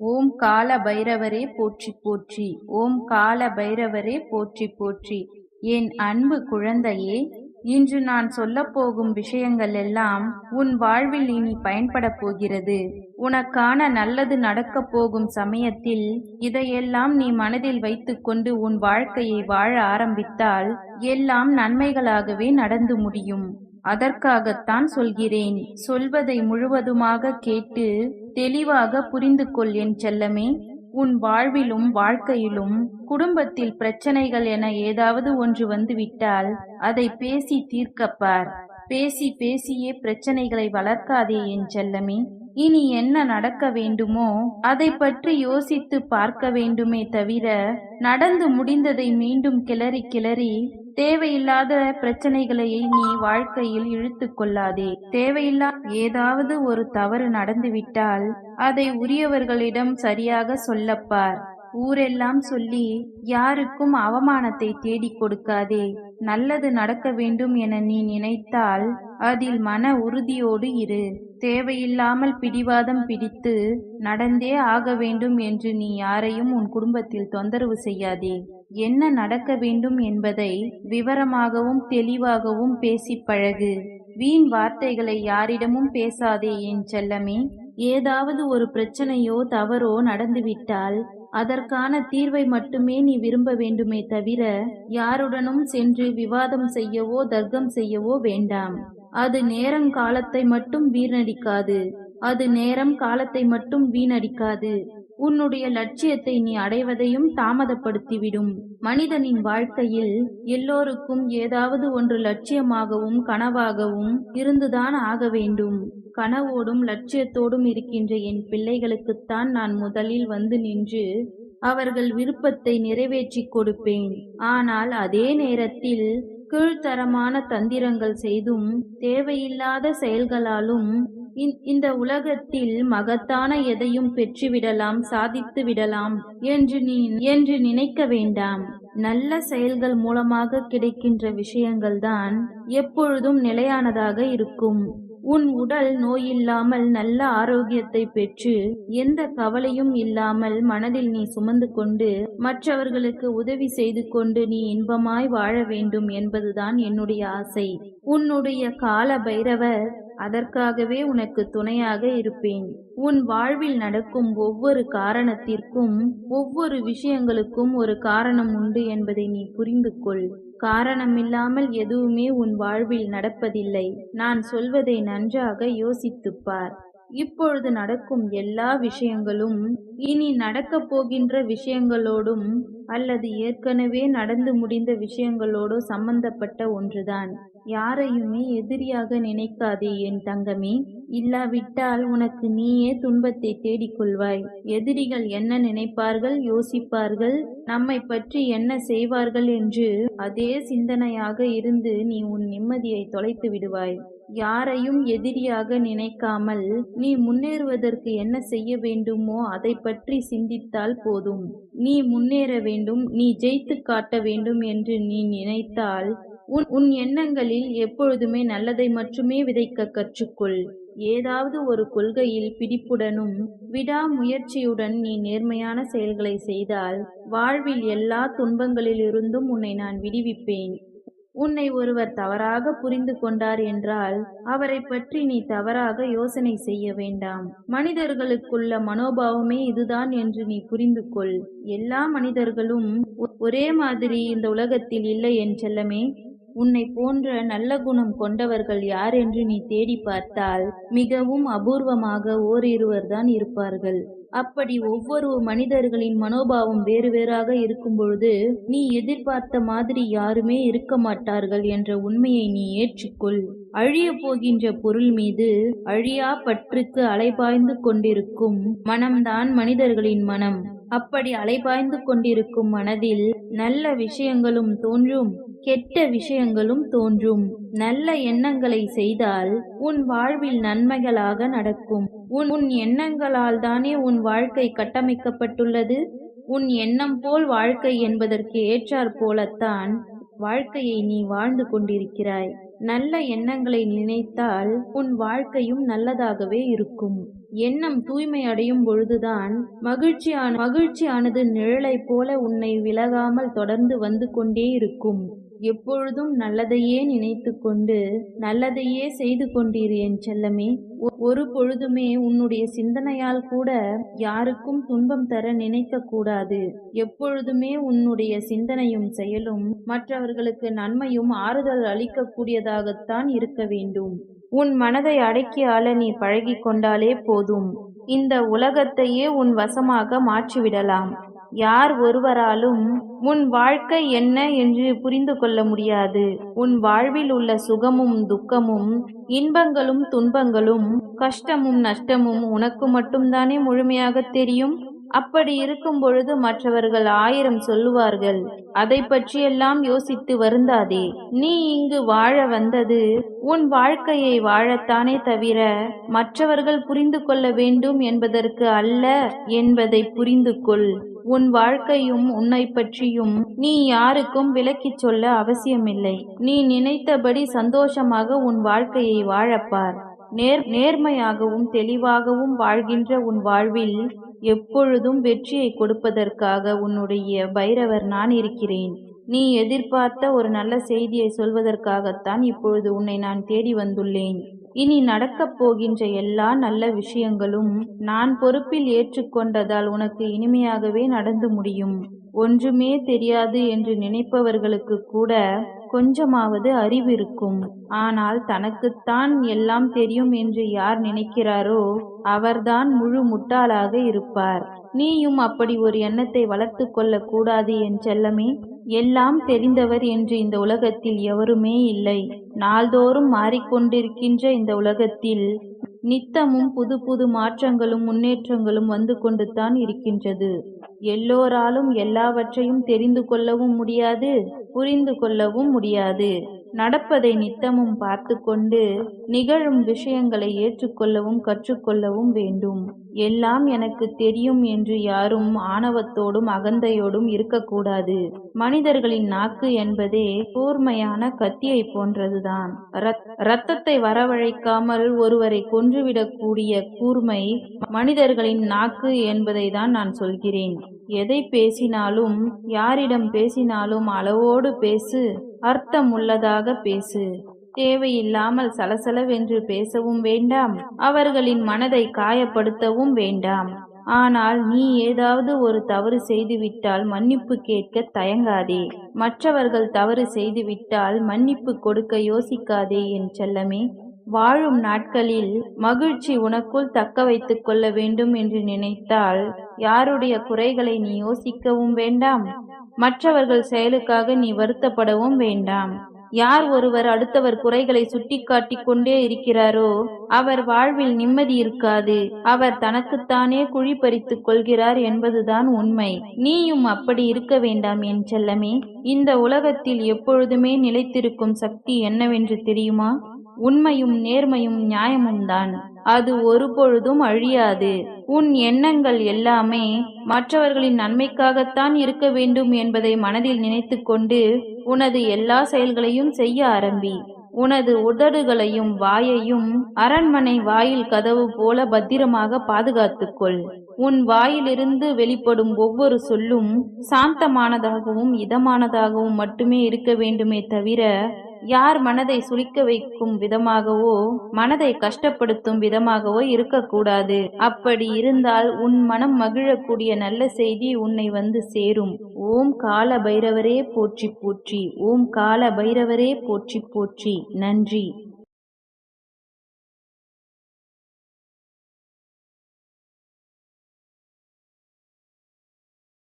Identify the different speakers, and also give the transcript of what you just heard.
Speaker 1: ஓம் கால பைரவரே போற்றி போற்றி. ஓம் கால பைரவரே போற்றி போற்றி. என் அன்பு குழந்தையே இன்று நான் சொல்லப்போகும் விஷயங்கள் எல்லாம் உன் வாழ்வில் இனி பயன்படப் போகிறது. உனக்கான நல்லது நடக்கப் போகும் சமயத்தில் இதையெல்லாம் நீ மனதில் வைத்துக்கொண்டு உன் வாழ்க்கையை வாழ ஆரம்பித்தால் எல்லாம் நன்மைகளாகவே நடந்து முடியும். அதற்காகத்தான் சொல்கிறேன். சொல்வதை முழுவதுமாக கேட்டு தெளிவாக புரிந்து கொள் என் செல்லமே. உன் வாழ்விலும் வாழ்க்கையிலும் குடும்பத்தில் பிரச்சனைகள் என ஏதாவது ஒன்று வந்துவிட்டால் அதை பேசி தீர்க்கப்பார் பேசி பேசியே பிரச்சனைகளை வளர்க்காதே என் செல்லமே. இனி என்ன நடக்க வேண்டுமோ அதை பற்றி யோசித்து பார்க்க வேண்டுமே தவிர நடந்து முடிந்ததை மீண்டும் கிளறி கிளறி தேவையில்லாத பிரச்சனைகளை நீ வாழ்க்கையில் இழுத்து கொள்ளாதே. தேவையில்லா ஏதாவது ஒரு தவறு நடந்துவிட்டால் அதை உரியவர்களிடம் சரியாக சொல்லப்பார். ஊரெல்லாம் சொல்லி யாருக்கும் அவமானத்தை தேடிக் கொடுக்காதே நல்லது நடக்க வேண்டும் என நீ நினைத்தால் அதில் மன உறுதியோடு இரு. தேவையில்லாமல் பிடிவாதம் பிடித்து நடந்தே ஆக வேண்டும் என்று நீ யாரையும் உன் குடும்பத்தில் தொந்தரவு செய்யாதே. என்ன நடக்க வேண்டும் என்பதை விவரமாகவும் தெளிவாகவும் பேசி பழகு. வீண் வார்த்தைகளை யாரிடமும் பேசாதே என் செல்லமே. ஏதாவது ஒரு பிரச்சனையோ தவறோ நடந்துவிட்டால் அதற்கான தீர்வை மட்டுமே நீ விரும்ப வேண்டுமே தவிர யாருடனும் சென்று விவாதம் செய்யவோ தர்க்கம் செய்யவோ வேண்டாம். அது நேரம் காலத்தை மட்டும் வீணடிக்காது. அது நேரம் காலத்தை மட்டும் வீணடிக்காது. உன்னுடைய லட்சியத்தை நீ அடைவதையும் தாமதப்படுத்திவிடும். மனிதனின் வாழ்க்கையில் எல்லோருக்கும் ஏதாவது ஒன்று லட்சியமாகவும் கனவாகவும் இருந்துதான் ஆக வேண்டும். கனவோடும் லட்சியத்தோடும் இருக்கின்ற என் பிள்ளைகளுக்குத்தான் நான் முதலில் வந்து நின்று அவர்கள் விருப்பத்தை நிறைவேற்றி கொடுப்பேன். ஆனால் அதே நேரத்தில் கீழ்த்தரமான தந்திரங்கள் செய்தும் தேவையில்லாத செயல்களாலும் இந்த உலகத்தில் மகத்தான எதையும் பெற்றுவிடலாம் சாதித்து விடலாம் என்று நீ என்று நினைக்க வேண்டாம். நல்ல செயல்கள் மூலமாக கிடைக்கின்ற விஷயங்கள்தான் எப்பொழுதும் நிலையானதாக இருக்கும். உன் உடல் நோயில்லாமல் நல்ல ஆரோக்கியத்தை பெற்று எந்த கவலையும் இல்லாமல் மனதில் நீ சுமந்து கொண்டு மற்றவர்களுக்கு உதவி செய்து கொண்டு நீ இன்பமாய் வாழ வேண்டும் என்பதுதான் என்னுடைய ஆசை. உன்னுடைய கால பைரவர் அதற்காகவே உனக்கு துணையாக இருப்பேன். உன் வாழ்வில் நடக்கும் ஒவ்வொரு காரணத்திற்கும் ஒவ்வொரு விஷயங்களுக்கும் ஒரு காரணம் உண்டு என்பதை நீ புரிந்து கொள் காரணமில்லாமல் எதுவுமே உன் வாழ்வில் நடப்பதில்லை. நான் சொல்வதை நன்றாக யோசித்துப்பார். இப்பொழுது நடக்கும் எல்லா விஷயங்களும் இனி நடக்கப் போகின்ற விஷயங்களோடும் அல்லது ஏற்கனவே நடந்து முடிந்த விஷயங்களோடு சம்பந்தப்பட்ட ஒன்றுதான். யாரையுமே எதிரியாக நினைக்காதே என் தங்கமே. இல்லாவிட்டால் உனக்கு நீயே துன்பத்தை தேடிக்கொள்வாய் எதிரிகள் என்ன நினைப்பார்கள் யோசிப்பார்கள் நம்மை பற்றி என்ன செய்வார்கள் என்று அதே சிந்தனையாக இருந்து நீ உன் நிம்மதியை தொலைத்து விடுவாய். யாரையும் எதிரியாக நினைக்காமல் நீ முன்னேறுவதற்கு என்ன செய்ய வேண்டுமோ அதை பற்றி சிந்தித்தால் போதும். நீ முன்னேற வேண்டும் நீ ஜெயித்து காட்ட வேண்டும் என்று நீ நினைத்தால் உன் உன் எண்ணங்களில் எப்பொழுதுமே நல்லதை மட்டுமே விதைக்க கற்றுக்கொள். ஏதாவது ஒரு கொள்கையில் பிடிப்புடனும் விடாமுயற்சியுடன் நீ நேர்மையான செயல்களை செய்தால் வாழ்வில் எல்லா துன்பங்களிலிருந்தும் உன்னை நான் விடுவிப்பேன். உன்னை ஒருவர் தவறாக புரிந்து கொண்டார் என்றால் அவரை பற்றி நீ தவறாக யோசனை செய்ய வேண்டாம். மனிதர்களுக்குள்ள மனோபாவமே இதுதான் என்று நீ புரிந்து கொள். எல்லா மனிதர்களும் ஒரே மாதிரி இந்த உலகத்தில் இல்லை என் செல்லமே உன்னை போன்ற நல்ல குணம் கொண்டவர்கள் யார் என்று நீ தேடி பார்த்தால் மிகவும் அபூர்வமாக ஓரிருவர் தான் இருப்பார்கள். அப்படி ஒவ்வொரு மனிதர்களின் மனோபாவம் வேறு வேறாக இருக்கும் பொழுது நீ எதிர்பார்த்த மாதிரி யாருமே இருக்க மாட்டார்கள் என்ற உண்மையை நீ ஏற்றுக்கொள். அழிய போகின்ற பொருள் மீது அழியா பற்றுக்கு அலைபாய்ந்து கொண்டிருக்கும் மனம்தான் மனிதர்களின் மனம். அப்படி அலைபாய்ந்து கொண்டிருக்கும் மனதில் நல்ல விஷயங்களும் தோன்றும் கெட்ட விஷயங்களும் தோன்றும். நல்ல எண்ணங்களை செய்தால் உன் வாழ்வில் நன்மைகளாக நடக்கும். உன் உன் எண்ணங்களால் தானே உன் வாழ்க்கை கட்டமைக்கப்பட்டுள்ளது? உன் எண்ணம் போல் வாழ்க்கை என்பதற்கு ஏற்றாற் போலத்தான் வாழ்க்கையை நீ வாழ்ந்து கொண்டிருக்கிறாய். நல்ல எண்ணங்களை நினைத்தால் உன் வாழ்க்கையும் நல்லதாகவே இருக்கும். எண்ணம் தூய்மை அடையும் பொழுதுதான் மகிழ்ச்சியான மகிழ்ச்சியானது நிழலைப் போல உன்னை விலகாமல் தொடர்ந்து வந்து கொண்டே இருக்கும். எப்பொழுதும் நல்லதையே நினைத்து கொண்டு நல்லதையே செய்து கொண்டீர் என் செல்லமே. ஒ- ஒரு பொழுதுமே உன்னுடைய சிந்தனையால் கூட யாருக்கும் துன்பம் தர நினைக்க கூடாது. எப்பொழுதுமே உன்னுடைய சிந்தனையும் செயலும் மற்றவர்களுக்கு நன்மையும் ஆறுதல் அளிக்கக்கூடியதாகத்தான் இருக்க வேண்டும். உன் மனதை அடக்கி ஆள நீ பழகிக் கொண்டாலே போதும். இந்த உலகத்தையே உன் வசமாக மாற்றிவிடலாம். யார் ஒருவராலும் உன் வாழ்க்கை என்ன என்று புரிந்து கொள்ள முடியாது. உன் வாழ்வில் உள்ள சுகமும் துக்கமும் இன்பங்களும் துன்பங்களும் கஷ்டமும் நஷ்டமும் உனக்கு மட்டும்தானே முழுமையாக தெரியும்? அப்படி இருக்கும் பொழுது மற்றவர்கள் ஆயிரம் சொல்லுவார்கள். அதை பற்றியெல்லாம் யோசித்து வருந்தாதே. நீ இங்கு வாழ வந்தது உன் வாழ்க்கையை வாழத்தானே தவிர மற்றவர்கள் புரிந்து கொள்ள வேண்டும் என்பதற்கு அல்ல என்பதை புரிந்து கொள் உன் வாழ்க்கையும் உன்னை பற்றியும் நீ யாருக்கும் விளக்கிச் சொல்ல அவசியமில்லை. நீ நினைத்தபடி சந்தோஷமாக உன் வாழ்க்கையை வாழப்பார். நேர் நேர்மையாகவும் தெளிவாகவும் வாழ்கின்ற உன் வாழ்வில் எப்பொழுதும் வெற்றியை கொடுப்பதற்காக உன்னுடைய பைரவர் நான் இருக்கிறேன். நீ எதிர்பார்த்த ஒரு நல்ல செய்தியை சொல்வதற்காகத்தான் இப்பொழுது உன்னை நான் தேடி வந்துள்ளேன். இனி நடக்கப் போகின்ற எல்லா நல்ல விஷயங்களும் நான் பொறுப்பில் ஏற்றுக்கொண்டதால் உனக்கு இனிமையாகவே நடந்து முடியும். ஒன்றுமே தெரியாது என்று நினைப்பவர்களுக்கு கூட கொஞ்சமாவது அறிவு இருக்கும். ஆனால் தனக்குத்தான் எல்லாம் தெரியும் என்று யார் நினைக்கிறாரோ அவர்தான் முழு முட்டாளாக இருப்பார். நீயும் அப்படி ஒரு எண்ணத்தை வளர்த்து கொள்ள கூடாது என் செல்லமே. எல்லாம் தெரிந்தவர் என்று இந்த உலகத்தில் எவருமே இல்லை. நாள்தோறும் மாறிக்கொண்டிருக்கின்ற இந்த உலகத்தில் நித்தமும் புது புது மாற்றங்களும் முன்னேற்றங்களும் வந்து கொண்டு தான் இருக்கின்றது. எல்லோராலும் எல்லாவற்றையும் தெரிந்து கொள்ளவும் முடியாது புரிந்து கொள்ளவும் முடியாது. நடப்பதை நித்தமும் பார்த்து கொண்டு நிகழும் விஷயங்களை ஏற்றுக்கொள்ளவும் கற்றுக்கொள்ளவும் வேண்டும். எல்லாம் எனக்கு தெரியும் என்று யாரும் ஆணவத்தோடும் அகந்தையோடும் இருக்கக்கூடாது. மனிதர்களின் நாக்கு என்பதே கூர்மையான கத்தியை போன்றதுதான். ரத்- ரத்தத்தை வரவழைக்காமல் ஒருவரை கொன்றுவிடக்கூடிய கூர்மை மனிதர்களின் நாக்கு என்பதை தான் நான் சொல்கிறேன். எதை பேசினாலும் யாரிடம் பேசினாலும் அளவோடு பேசு அர்த்தமுள்ளதாக பேசு. தேவையில்லாமல் சலசலவென்று பேசவும் வேண்டாம் அவர்களின் மனதை காயப்படுத்தவும் வேண்டாம். ஆனால் நீ ஏதாவது ஒரு தவறு செய்துவிட்டால் மன்னிப்பு கேட்க தயங்காதே. மற்றவர்கள் தவறு செய்துவிட்டால் மன்னிப்பு கொடுக்க யோசிக்காதே என் செல்லமே. வாழும் நாட்களில் மகிழ்ச்சி உனக்குள் தக்க வைத்துக் கொள்ள வேண்டும் என்று நினைத்தால் யாருடைய குறைகளை நீ யோசிக்கவும் வேண்டாம். மற்றவர்கள் செயலுக்காக நீ வருத்தப்படவும் வேண்டாம். யார் ஒருவர் அடுத்தவர் குறைகளை சுட்டிக்காட்டிக் கொண்டே இருக்கிறாரோ அவர் வாழ்வில் நிம்மதி இருக்காது. அவர் தனக்குத்தானே குழி பறித்துக் கொள்கிறார் என்பதுதான் உண்மை. நீயும் அப்படி இருக்க வேண்டாம் என் செல்லமே. இந்த உலகத்தில் எப்பொழுதுமே நிலைத்திருக்கும் சக்தி என்னவென்று தெரியுமா? உண்மையும் நேர்மையும் நியாயமும் தான் அது ஒருபொழுதும் அழியாது. உன் எண்ணங்கள் எல்லாமே மற்றவர்களின் நன்மைக்காகத்தான் இருக்க வேண்டும் என்பதை மனதில் நினைத்துக்கொண்டு உனது எல்லா செயல்களையும் செய்ய ஆரம்பி. உனது உதடுகளையும் வாயையும் அரண்மனை வாயில் கதவு போல பத்திரமாக பாதுகாத்துக்கொள். உன் வாயிலிருந்து வெளிப்படும் ஒவ்வொரு சொல்லும் சாந்தமானதாகவும் இதமானதாகவும் மட்டுமே இருக்க வேண்டுமே தவிர யார் மனதை சுளிக்க வைக்கும் விதமாகவோ மனதை கஷ்டப்படுத்தும் விதமாகவோ இருக்கக்கூடாது. அப்படி இருந்தால் உன் மனம் மகிழக்கூடிய நல்ல செய்தி உன்னை வந்து சேரும். ஓம் கால பைரவரே போற்றி போற்றி. ஓம் கால பைரவரே போற்றி போற்றி. நன்றி.